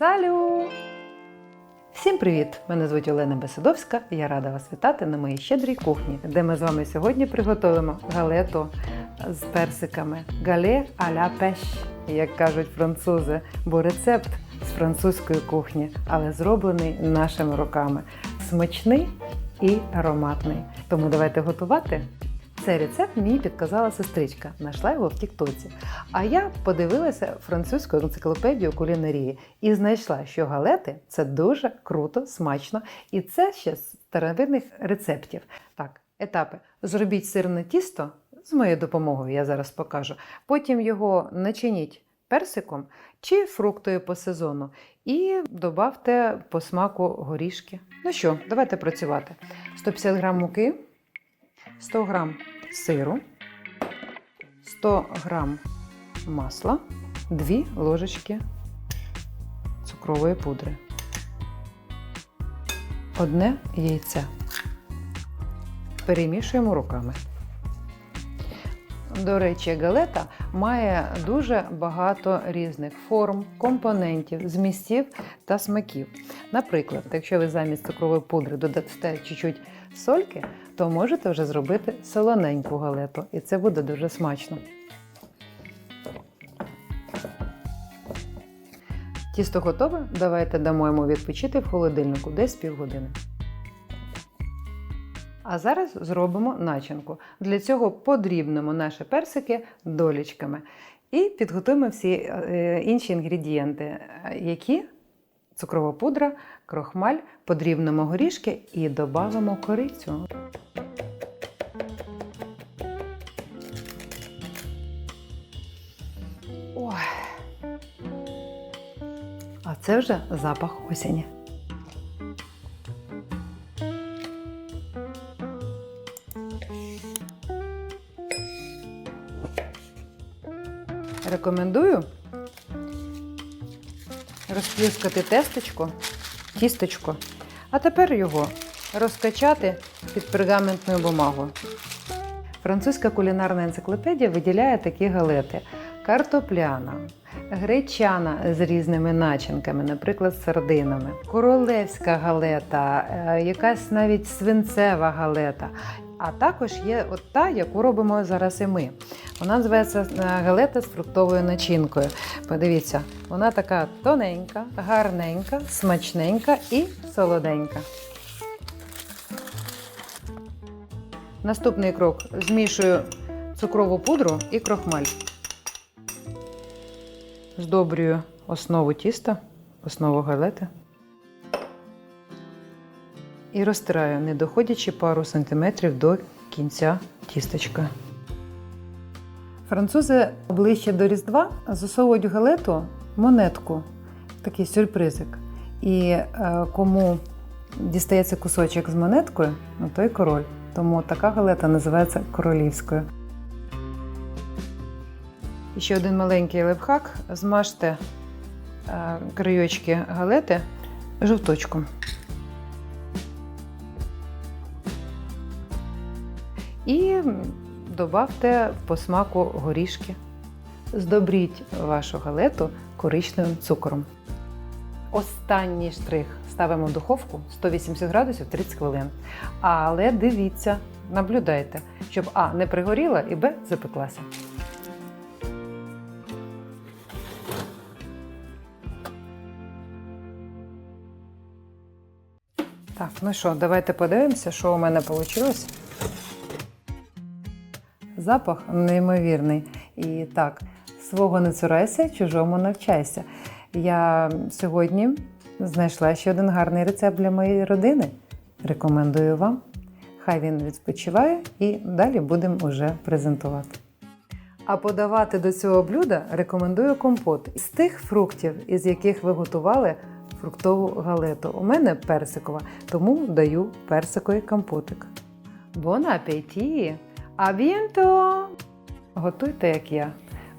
Салю! Всім привіт! Мене звуть Олена Бесидовська. Я рада вас вітати на моїй щедрій кухні, де ми з вами сьогодні приготуємо галету з персиками. Гале а ля пеш, як кажуть французи, бо рецепт з французької кухні, але зроблений нашими руками. Смачний і ароматний. Тому давайте готувати. Цей рецепт мені підказала сестричка, знайшла його в Тіктоці. А я подивилася французьку енциклопедію кулінарії і знайшла, що галети це дуже круто, смачно, і це ще з старовинних рецептів. Так, етапи: зробіть сирне тісто з моєю допомогою, я зараз покажу. Потім його начиніть персиком чи фруктою по сезону, і додавте по смаку горішки. Ну що, давайте працювати. 150 грам муки. 100 грам сиру, 100 грам масла, 2 ложечки цукрової пудри, одне яйце. Перемішуємо руками. До речі, галета має дуже багато різних форм, компонентів, змістів та смаків. Наприклад, якщо ви замість цукрової пудри додасте чуть-чуть сольки, то можете вже зробити солоненьку галету, і це буде дуже смачно. Тісто готове. Давайте дамо йому відпочити в холодильнику десь півгодини. А зараз зробимо начинку. Для цього подрібнемо наші персики долічками і підготуємо всі е, інші інгредієнти, е, які цукрова пудра, крохмаль, подрібнемо горішки і додамо корицю. Ой. А це вже запах осені. Рекомендую розплюскати тесточко, тісточко, а тепер його розкачати під пергаментною бумагою. Французька кулінарна енциклопедія виділяє такі галети: картопляна, гречана з різними начинками, наприклад, з сардинами, королевська галета, е, якась навіть свинцева галета. А також є от та, яку робимо зараз і ми. Вона називається е, галета з фруктовою начинкою. Подивіться, вона така тоненька, гарненька, смачненька і солоденька. Наступний крок змішую цукрову пудру і крохмаль. Здобрюю основу тіста, основу галети. І розтираю, не доходячи пару сантиметрів до кінця тісточка. Французи ближче до Різдва засовують в галету монетку, такий сюрпризик. І е, кому дістається кусочок з монеткою, ну той король. Тому така галета називається королівською. І ще один маленький лайфхак. Змажте е, краєчки галети жовточком. І додавте по смаку горішки. Здобріть вашу галету коричневим цукром. Останній штрих ставимо в духовку 180 градусів 30 хвилин. Але дивіться, наблюдайте, щоб А не пригоріла і Б запеклася. Так, ну що, давайте подивимося, що у мене вийшло. Запах неймовірний. І так, свого не цурайся, чужому навчайся. Я сьогодні знайшла ще один гарний рецепт для моєї родини. Рекомендую вам. Хай він відпочиває і далі будемо уже презентувати. А подавати до цього блюда рекомендую компот з тих фруктів, із яких ви готували фруктову галету. У мене персикова, тому даю персиковий компотик. Бон апеті! А! Готуйте, як я.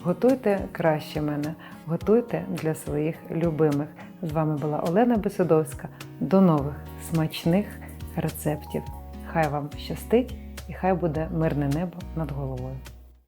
Готуйте краще мене. Готуйте для своїх любимих. З вами була Олена Бесудовська. До нових смачних рецептів. Хай вам щастить і хай буде мирне небо над головою.